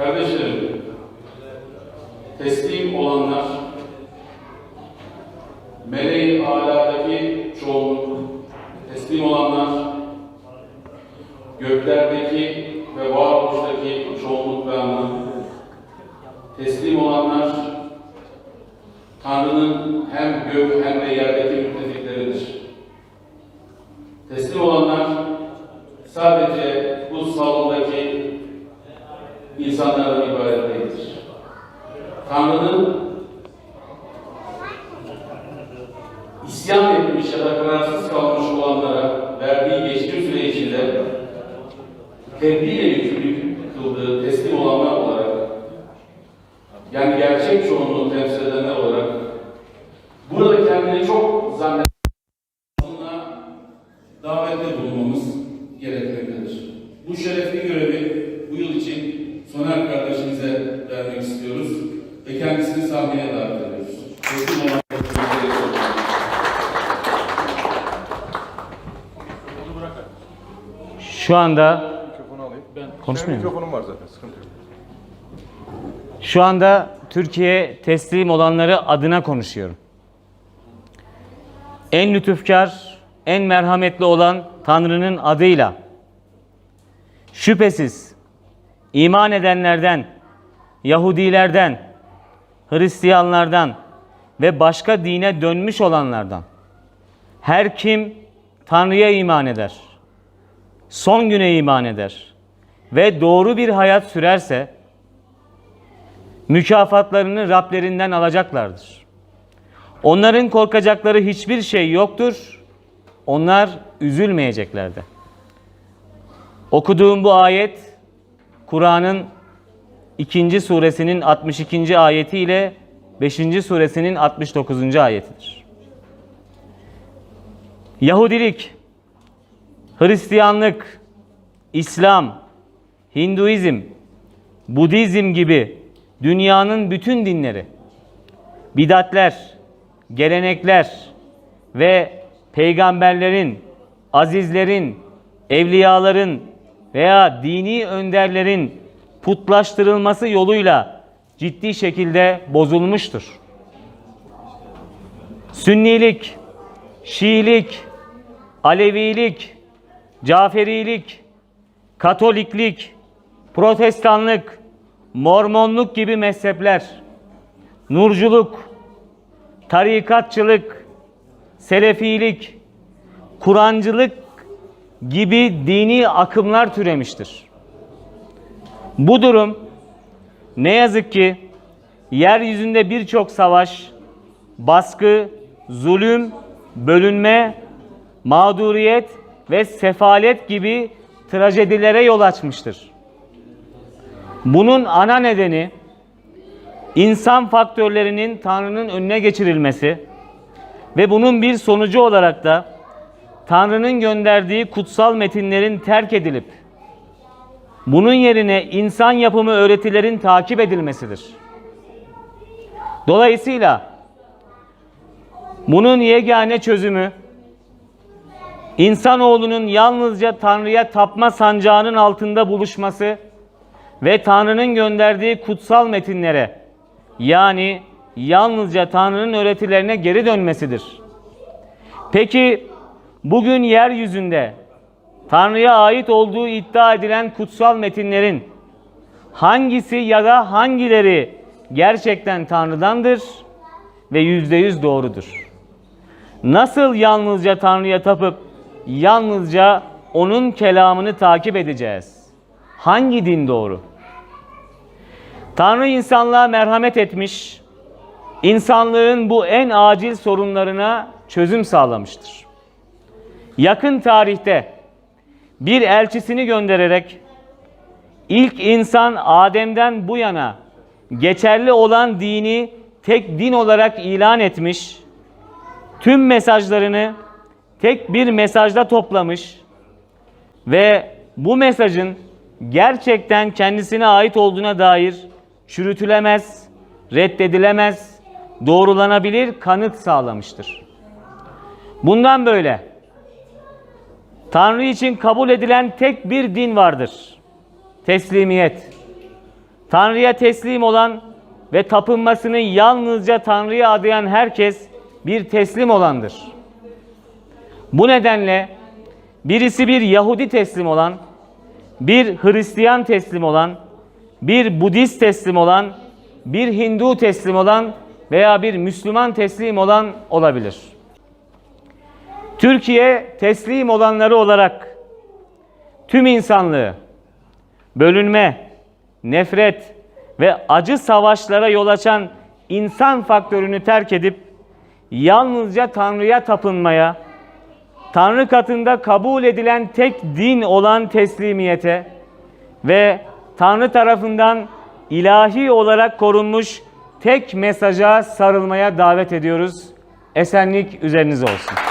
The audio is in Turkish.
Kardeşlerim, teslim olanlar, meleği aladaki çoğunluk, teslim olanlar, göklerdeki ve varoluştaki çoğunluk ve anlam, teslim olanlar, Tanrı'nın hem gök hem de yerdeki müttefikleridir. Teslim olanlar sadece bu salondaki insanlardan ibaret değildir. Tanrı'nın isyan etmiş ya da kararsız kalmış olanlara verdiği geçtim süre içinde tebliğle yükümlü kıldığı teslim olanlar olarak yani gerçek çoğunluğu temsil edenler olarak burada kendini çok zanneden Şu anda Mikrofonu alayım. Ben konuşmuyor mu? mikrofonum var zaten sıkıntı yok. Şu anda Türkiye teslim olanları adına konuşuyorum. En lütufkar, en merhametli olan Tanrı'nın adıyla şüphesiz iman edenlerden, Yahudilerden, Hristiyanlardan ve başka dine dönmüş olanlardan her kim Tanrı'ya iman eder, son güne iman eder ve doğru bir hayat sürerse mükafatlarını Rablerinden alacaklardır. Onların korkacakları hiçbir şey yoktur. Onlar üzülmeyecekler de. Okuduğum bu ayet Kur'an'ın 2. suresinin 62. ayeti ile 5. suresinin 69. ayetidir. Yahudilik, Hristiyanlık, İslam, Hinduizm, Budizm gibi dünyanın bütün dinleri, bidatler, gelenekler ve peygamberlerin, azizlerin, evliyaların veya dini önderlerin putlaştırılması yoluyla ciddi şekilde bozulmuştur. Sünnilik, Şiilik, Alevilik, Caferilik, Katoliklik, Protestanlık, Mormonluk gibi mezhepler, Nurculuk, tarikatçılık, Selefilik, Kur'ancılık gibi dini akımlar türemiştir. Bu durum ne yazık ki yeryüzünde birçok savaş, baskı, zulüm, bölünme, mağduriyet ve sefalet gibi trajedilere yol açmıştır. Bunun ana nedeni insan faktörlerinin Tanrı'nın önüne geçirilmesi ve bunun bir sonucu olarak da Tanrı'nın gönderdiği kutsal metinlerin terk edilip bunun yerine insan yapımı öğretilerin takip edilmesidir. Dolayısıyla bunun yegane çözümü insanoğlunun yalnızca Tanrı'ya tapma sancağının altında buluşması ve Tanrı'nın gönderdiği kutsal metinlere yani yalnızca Tanrı'nın öğretilerine geri dönmesidir. Peki bugün yeryüzünde Tanrı'ya ait olduğu iddia edilen kutsal metinlerin hangisi ya da hangileri gerçekten Tanrı'dandır ve yüzde yüz doğrudur? Nasıl yalnızca Tanrı'ya tapıp yalnızca onun kelamını takip edeceğiz? Hangi din doğru? Tanrı insanlığa merhamet etmiş, insanlığın bu en acil sorunlarına çözüm sağlamıştır. Yakın tarihte bir elçisini göndererek ilk insan Adem'den bu yana geçerli olan dini tek din olarak ilan etmiş, tüm mesajlarını tek bir mesajda toplamış ve bu mesajın gerçekten kendisine ait olduğuna dair çürütülemez, reddedilemez, doğrulanabilir kanıt sağlamıştır. Bundan böyle Tanrı için kabul edilen tek bir din vardır. Teslimiyet. Tanrı'ya teslim olan ve tapınmasını yalnızca Tanrı'ya adayan herkes bir teslim olandır. Bu nedenle birisi bir Yahudi teslim olan, bir Hristiyan teslim olan, bir Budist teslim olan, bir Hindu teslim olan veya bir Müslüman teslim olan olabilir. Türkiye teslim olanları olarak tüm insanlığı bölünme, nefret ve acı savaşlara yol açan insan faktörünü terk edip yalnızca Tanrı'ya tapınmaya, Tanrı katında kabul edilen tek din olan teslimiyete ve Tanrı tarafından ilahi olarak korunmuş tek mesaja sarılmaya davet ediyoruz. Esenlik üzerinize olsun.